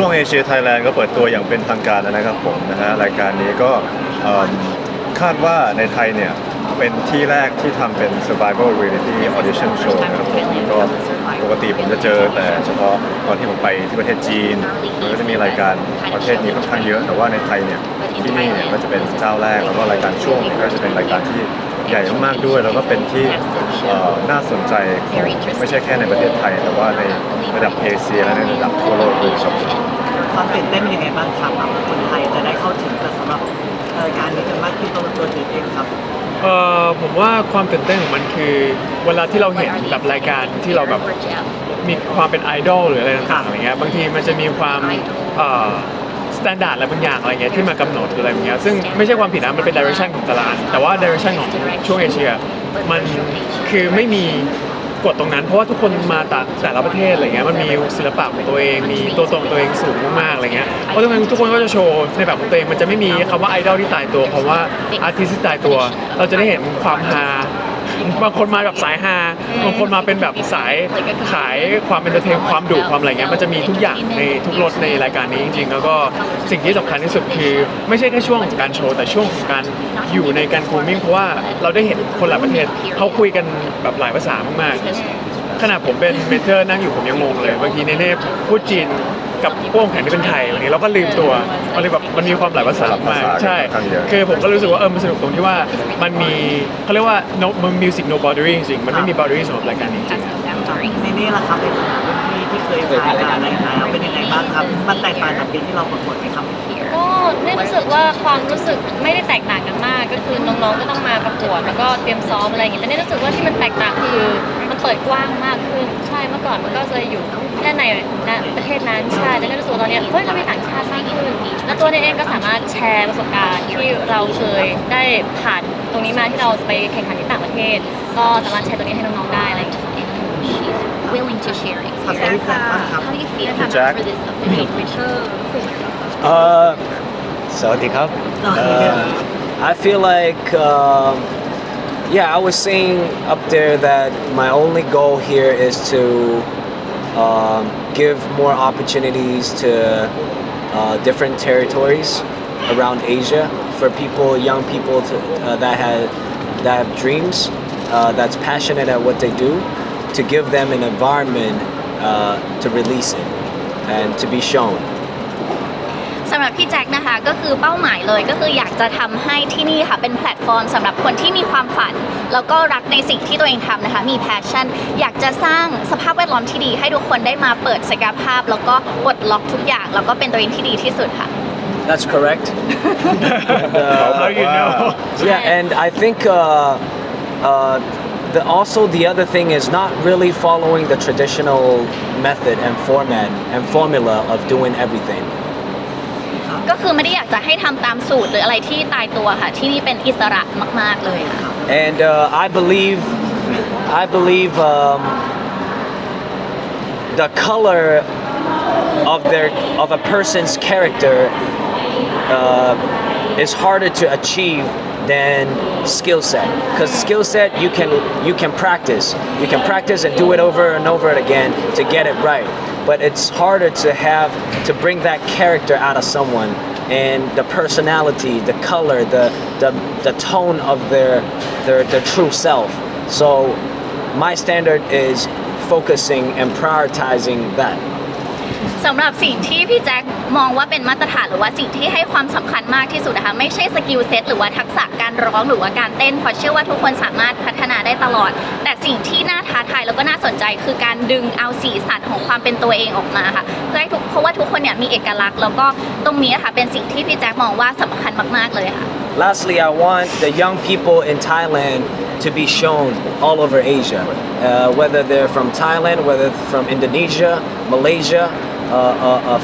ช่วงเอเชียไทยแลนด์ก็เปิดตัวอย่างเป็นทางการแล้วนะครับผมนะฮะรายการนี้ก็เอิ่มคาดว่าในไทยเนี่ย เป็นที่แรกที่ทำเป็น survival reality audition show นะครับผมก็ปกติผมจะเจอแต่เฉพาะตอนที่ผมไปที่ประเทศจีนมันก็จะมีรายการประเทศนี้ค่อนข้างเยอะ แต่ว่าในไทยเนี่ยที่นี่เนี่ยก็จะเป็นเจ้าแรกแล้วก็รายการช่วงก็จะเป็นรายการที่ใหญ่มากๆด้วย แล้วก็เป็นที่เอ่อน่าสนใจของไม่ใช่แค่ในประเทศไทย แต่ว่าในระดับเอเชียและในระดับทั่วโลกด้วยครับ ความตื่นเต้นเป็นยังไงบ้างครับแบบคนไทยจะได้เข้าถึงแต่สำหรับรายการนี้กันมากขึ้นตัวตัวตื่นเต้นครับเอ่อผมว่าความตื่นเต้นของมันคือเวลาที่เราเห็นแบบรายการที่เราแบบมีความเป็นไอดอลหรืออะไรต่างๆอะไรเงี้ยบางทีมันจะมีความเอ่อสแตนดาร์ดอะไรบางอย่างอะไรเงี้ยที่มากำหนดหรืออะไรอย่างเงี้ยซึ่งไม่ใช่ความผิดนะมันเป็นดิเรกชันของตลาดแต่ว่าดิเรกชันของช่วงเอเชียมันคือไม่มี กฎตรงนั้น เพราะว่าทุกคนมาแต่แต่ละประเทศอะไรเงี้ยมันมีศิลปะของตัวเอง มีตัวตนของตัวเองสูงมากๆอะไรเงี้ยเพราะฉะนั้นทุกคนก็จะโชว์ในแบบของตัวเองมันจะไม่มีคำว่าไอดอลที่ตายตัวคำว่าอาร์ติสที่ตายตัว เราจะได้เห็นความฮา บางคนมาแบบสายฮาบางคนมาเป็นแบบสายขายความเป็นเตอร์เทนความดุความอะไรเงี้ยมันจะมีทุกอย่างในทุกรสในรายการนี้จริงๆ แล้วก็สิ่งที่สำคัญที่สุดคือไม่ใช่แค่ช่วงของการโชว์แต่ช่วงของการอยู่ในการคูมิ่งเพราะว่าเราได้เห็นคนหลายประเทศเขาคุยกันแบบหลายภาษามากๆ ขนาดผมเป็นเมเทอร์นั่งอยู่ผมยังงงเลยบางทีเนเน่พูดจีน กับพวกแข่งที่เป็นไทยวันนี้เราก็ลืมตัวมันเลยแบบมันมีความหลายภาษามากๆใช่คือผมก็รู้สึกว่าเออมันสนุกตรงที่ว่ามันมีเขาเรียกว่า no มัน music no boundary จริงๆมันไม่มี boundary สำหรับรายการนี้จริงๆในนี่แหละครับเป็นรุ่นพี่ที่เคยผ่านการรายการแล้วเป็นยังไงบ้างครับมันแตกต่างจากปีที่เราประกวดไหมครับก็ได้รู้สึกว่าความรู้สึกไม่ได้แตกต่างกันมาก ก็คือน้องๆก็ต้องมาประกวดแล้วก็เตรียมซ้อมอะไรอย่างเงี้ยแต่ได้รู้สึกว่าที่มันแตกต่างคือมัน เปิดกว้างมากขึ้น ใช่เมื่อก่อนมันก็จะอยู่แค่ในณประเทศนั้นใช่แต่ได้รู้สึกว่าตอนเนี้ยเฮ้ยเรามีต่างชาติมากขึ้นแล้วตัวเนยเองก็สามารถแชร์ประสบการณ์ที่เราเคยได้ผ่านตรงนี้มาที่เราไปแข่งขันที่ต่างประเทศ ก็สามารถแชร์ตรงนี้ให้น้องๆได้อะไรอย่างเงี้ย willing to share it. ครับแต่พี่แจ๊คบ้างครับ How do you feel Jack? for this official Uh, Sawadee Cup. Uh, I feel like, um, yeah, I was saying up there that my only goal here is to um, give more opportunities to uh, different territories around Asia for people, young people to, uh, that have that have dreams, uh, that's passionate at what they do, to give them an environment uh, to release it and to be shown. สำหรับพี่แจ็คนะคะก็คือเป้าหมายเลยก็คืออยากจะทำให้ที่นี่ค่ะเป็นแพลตฟอร์มสำหรับคนที่มีความฝัน แล้วก็รักในสิ่งที่ตัวเองทำนะคะ มีแพชชั่น อยากจะสร้างสภาพแวดล้อมที่ดี ให้ทุกคนได้มาเปิดศักยภาพ แล้วก็ปลดล็อกทุกอย่าง แล้วก็เป็นตัวเองที่ดีที่สุดค่ะ That's correct. And, uh, How you know? Yeah, and I think uh, uh, the, also the other thing is not really following the traditional method and format and formula of doing everything. ก็คือไม่ได้อยากจะให้ทำตามสูตรหรืออะไรที่ตายตัวค่ะ ที่นี่เป็นอิสระมาก ๆเลยค่ะ And uh, I believe, I believe um, the color of their of a person's character uh, is harder to achieve than skill set. Because skill set you can you can practice, you can practice and do it over and over again to get it right. But it's harder to have to bring that character out of someone and the personality, the color, the the, the tone of their, their their true self. So my standard is focusing and prioritizing that. สำหรับสิ่งที่พี่แจ็คมองว่าเป็นมาตรฐานหรือว่าสิ่งที่ให้ความสำคัญมากที่สุดนะคะไม่ใช่สกิลเซ็ตหรือว่าทักษะการร้องหรือว่าการเต้นเพราะเชื่อว่าทุกคนสามารถพัฒนาได้ตลอด แต่สิ่งที่น่าท้าทายแล้วก็น่าสนใจคือการดึงเอาสีสันของความเป็นตัวเองออกมาค่ะเพื่อให้ทุกเพราะว่าทุกคนเนี่ยมีเอกลักษณ์แล้วก็ตรงนี้ค่ะเป็นสิ่งที่พี่แจ็คมองว่าสำคัญมากๆเลยค่ะ Lastly, I want the young people in Thailand to be shown all over Asia, uh, whether they're from Thailand, whether from Indonesia, Malaysia,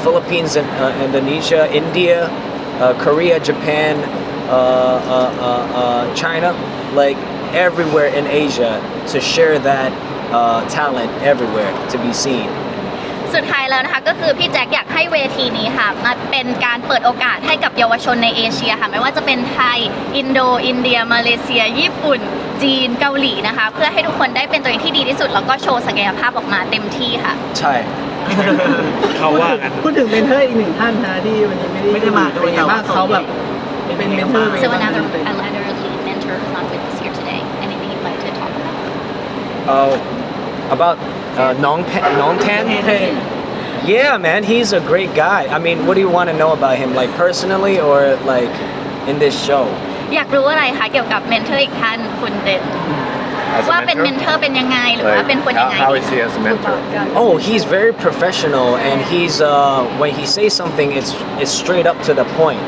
Philippines, and, uh, Indonesia, India, uh, Korea, Japan, uh, uh, uh, uh, China, like everywhere in Asia, to share that uh, talent everywhere to be seen. สุดท้ายแล้วนะคะก็คือพี่แจ็คอยากให้เวทีนี้ค่ะมาเป็นการเปิดโอกาสให้กับเยาวชนในเอเชียค่ะไม่ว่าจะเป็นไทย อินโด อินเดีย มาเลเซีย ญี่ปุ่น จีน เกาหลีนะคะ เพื่อให้ทุกคนได้เป็นตัวเองที่ดีที่สุด แล้วก็โชว์ศักยภาพออกมาเต็มที่ค่ะ Thai. เขาว่ากัน พูดถึงเมนเทอร์อีกหนึ่งท่านนะที่วันนี้ไม่ได้ไม่ได้มาด้วยแต่ว่าเขาแบบเป็นเมนเทอร์ So another another lead mentor who's not with us here today anything you'd like to talk about Uh, about uh, Nong, Pe- Nong Tan? Yeah, man, he's a great guy. I mean, what do you want to know about him, like personally or like in this show? อยากรู้อะไรคะเกี่ยวกับเมนเทอร์อีกท่านคุณเด่น As a ว่าเป็นเมนเทอ mentor? ร์เป็นยังไงหรือว่า Like, เป็นคนยัง how, ไง how is he as a mentor? Oh, he's very professional, and he's uh, when he says something, it's it's straight up to the point,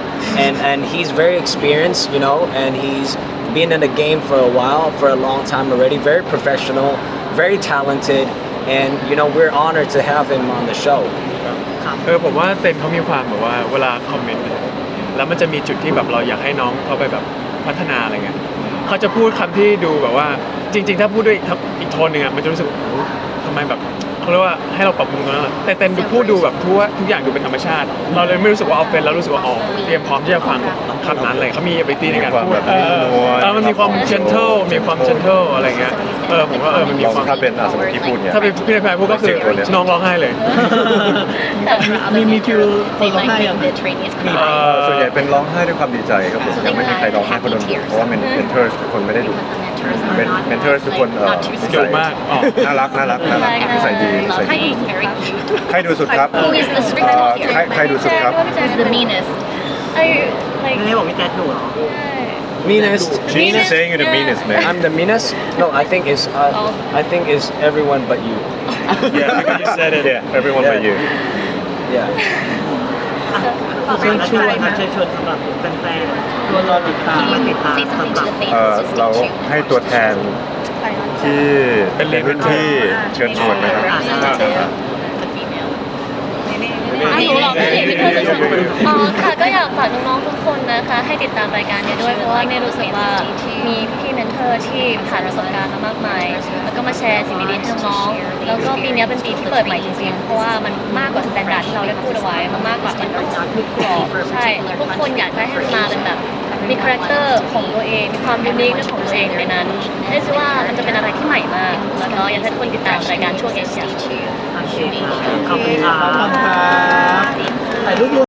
and and he's very experienced, you know, and he's been in the game for a while, for a long time already. Very professional, very talented, and you know we're honored to have him on the show. เออผมว่าเต็นเขามีความแบบว่าเวลาคอมเมนต์เนี่ยแล้วมันจะมีจุดที่แบบเราอยากให้น้องเขาไปแบบพัฒนาอะไรเงี้ยเขาจะพูดคำที่ดูแบบว่าจริง ๆ ถ้าพูดด้วยอีกทับอีกโทนหนึ่งอะมันจะรู้สึกโอ้โหทำไมแบบเขาเรียกว่าให้เราปรับปรุงตรงนั้นอะแต่เต็นดูพูดดูแบบทั่วทุกอย่างดูเป็นธรรมชาติ เราเลยไม่รู้สึกว่าออฟเฟนเรารู้สึกว่าอ๋อเตรียมพร้อมที่จะฟังคำนั้นเลยเขามีเอเบตี้ในการพูดมีความแบบเออนุ่มนวลเออมันมีความเชนเทลมีความเชนเทลอะไรเงี้ยเออผมว่าเออมันมีลองความถ้าเป็นอาสมมติที่พูดเนี่ย ถ้าเป็นพี่นายแพรพูดก็คือน้องร้องไห้เลยแต่มีมีฟิลคน they ร้อง might ไห้ think อะ the trainees เอ่อส่วนใหญ่เป็นร้องไห้ด้วยความดีใจครับผม So ยังไม่มีใครร้องไห้เพราะโดนดุเพราะว่าเมนเมนเทอร์ทุกคนไม่ได้ดุ because mentors are เป็น not เมนเทอร์ทุกคนเอ่อ not too นิ ดุ สัย มากอ๋อ น่ารักน่ารักน่ารักนิสัยดีนิสัย ใคร ดี อีก very cute ใครดูสุดครับ Who is the เอ่อ strictest ใคร here ใครดูสุดครับ Who's the meanest ไอ้ like ไม่ได้บอกพี่แจ็คดูเหรอ Meanest. She's saying you're the meanest man I'm the meanest. No, I think it's uh, I think it's everyone but you. Yeah, because you said it. yeah everyone but you Yeah. เชิญชวนครับเชิญชวนสำหรับแฟนๆตัวรอติดตามมาติดตามสำหรับเอ่อเราให้ตัวแทนที่เป็นในพื้นที่เชิญชวนนะครับ อ้าวหนูเหรอพี่เอกพี่เพื่อนจะชวนอ๋อค่ะก็อยากฝากน้องๆทุกคนนะคะให้ติดตามรายการนี้ด้วยเพราะว่าเนี่ยรู้สึกว่ามีพี่ๆเมนเทอร์ที่ผ่านประสบการณ์มามากมายแล้วก็มาแชร์สิ่งดีๆให้น้องๆแล้วก็ปีนี้เป็นปีที่เปิดใหม่จริงๆเพราะว่ามันมากกว่าสแตนดาร์ดที่เราได้พูดเอาไว้มันมากกว่ามันต้องทุกกรอบใช่ทุกคนอยากจะให้มันมาเป็นแบบมีคาแรคเตอร์ของตัวเองมีความยูนิคในของตัวเองในนั้นเรียกว่ามันจะเป็นอะไรที่ใหม่มาก แล้วก็อยากให้ทุกคนติดตามรายการช่วงเอเชีย ขอบคุณครับ ถ่ายรูป